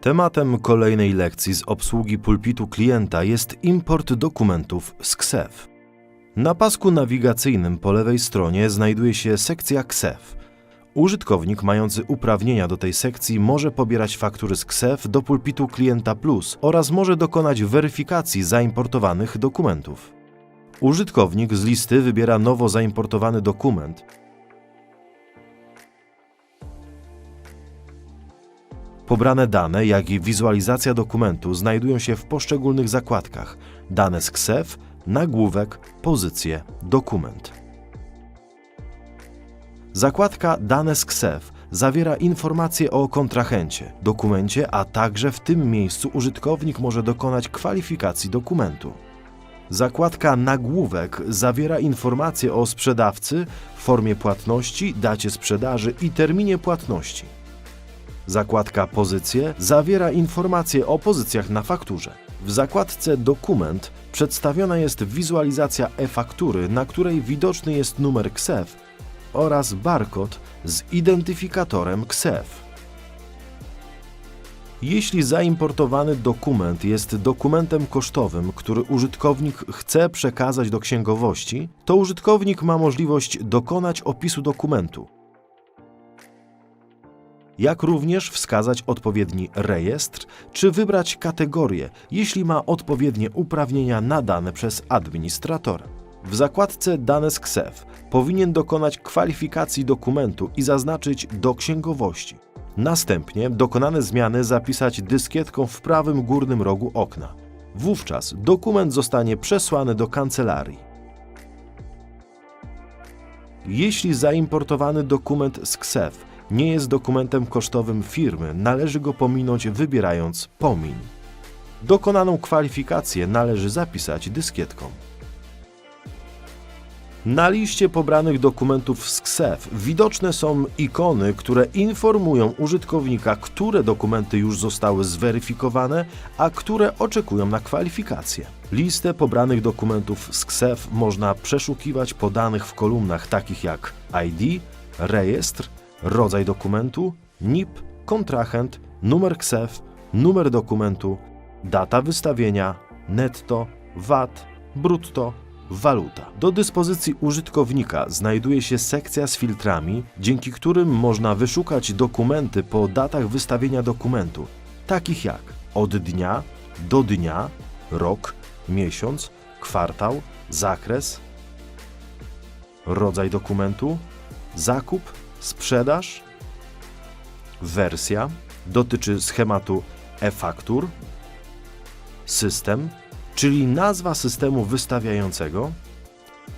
Tematem kolejnej lekcji z obsługi pulpitu klienta jest import dokumentów z KSEF. Na pasku nawigacyjnym po lewej stronie znajduje się sekcja KSEF. Użytkownik mający uprawnienia do tej sekcji może pobierać faktury z KSEF do pulpitu klienta Plus oraz może dokonać weryfikacji zaimportowanych dokumentów. Użytkownik z listy wybiera nowo zaimportowany dokument, Pobrane dane, jak i wizualizacja dokumentu znajdują się w poszczególnych zakładkach: dane z KSEF, nagłówek, pozycje, dokument. Zakładka Dane z KSEF zawiera informacje o kontrahencie, dokumencie, a także w tym miejscu użytkownik może dokonać kwalifikacji dokumentu. Zakładka Nagłówek zawiera informacje o sprzedawcy, formie płatności, dacie sprzedaży i terminie płatności. Zakładka Pozycje zawiera informacje o pozycjach na fakturze. W zakładce Dokument przedstawiona jest wizualizacja e-faktury, na której widoczny jest numer KSEF oraz barkod z identyfikatorem KSEF. Jeśli zaimportowany dokument jest dokumentem kosztowym, który użytkownik chce przekazać do księgowości, to użytkownik ma możliwość dokonać opisu dokumentu, jak również wskazać odpowiedni rejestr czy wybrać kategorię, jeśli ma odpowiednie uprawnienia nadane przez administratora. W zakładce Dane z KSEF powinien dokonać kwalifikacji dokumentu i zaznaczyć do księgowości. Następnie dokonane zmiany zapisać dyskietką w prawym górnym rogu okna. Wówczas dokument zostanie przesłany do kancelarii. Jeśli zaimportowany dokument z KSEF nie jest dokumentem kosztowym firmy, należy go pominąć wybierając Pomiń. Dokonaną kwalifikację należy zapisać dyskietką. Na liście pobranych dokumentów z KSEF widoczne są ikony, które informują użytkownika, które dokumenty już zostały zweryfikowane, a które oczekują na kwalifikację. Listę pobranych dokumentów z KSEF można przeszukiwać po danych w kolumnach takich jak ID, rejestr, rodzaj dokumentu, NIP, kontrahent, numer KSEF, numer dokumentu, data wystawienia, netto, VAT, brutto, waluta. Do dyspozycji użytkownika znajduje się sekcja z filtrami, dzięki którym można wyszukać dokumenty po datach wystawienia dokumentu, takich jak od dnia do dnia, rok, miesiąc, kwartał, zakres, rodzaj dokumentu, zakup, sprzedaż, wersja dotyczy schematu e-faktur, system, czyli nazwa systemu wystawiającego,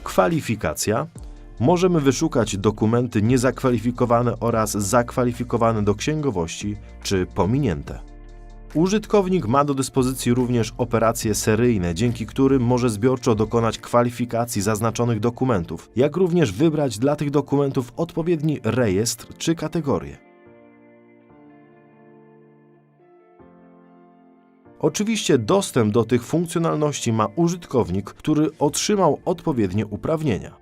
kwalifikacja. Możemy wyszukać dokumenty niezakwalifikowane oraz zakwalifikowane do księgowości czy pominięte. Użytkownik ma do dyspozycji również operacje seryjne, dzięki którym może zbiorczo dokonać kwalifikacji zaznaczonych dokumentów, jak również wybrać dla tych dokumentów odpowiedni rejestr czy kategorię. Oczywiście dostęp do tych funkcjonalności ma użytkownik, który otrzymał odpowiednie uprawnienia.